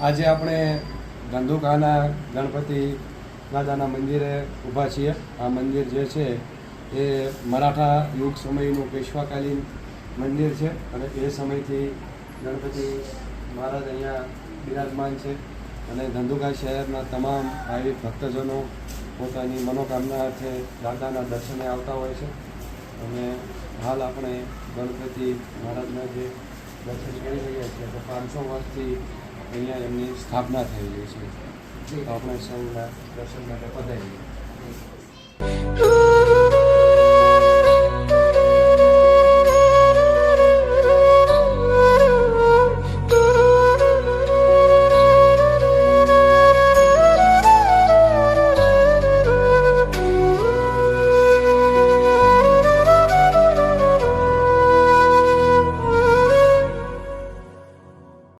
આજે આપણે ધંધુકાના ગણપતિ દાદાના મંદિરે ઊભા છીએ. આ મંદિર જે છે એ મરાઠા યુગ સમયનું પેશવાકાલીન મંદિર છે અને એ સમયથી ગણપતિ મહારાજ અહીંયા બિરાજમાન છે અને ધંધુકા શહેરના તમામ ભાવિક ભક્તજનો પોતાની મનોકામના અર્થે દાદાના દર્શને આવતા હોય છે. અને હાલ આપણે ગણપતિ મહારાજના જે દર્શન કરી રહ્યા છીએ, તો પાંચસો વર્ષથી અહીંયા એમની સ્થાપના થયેલી છે. તો આપણે સૌના દર્શન માટે પધારીએ.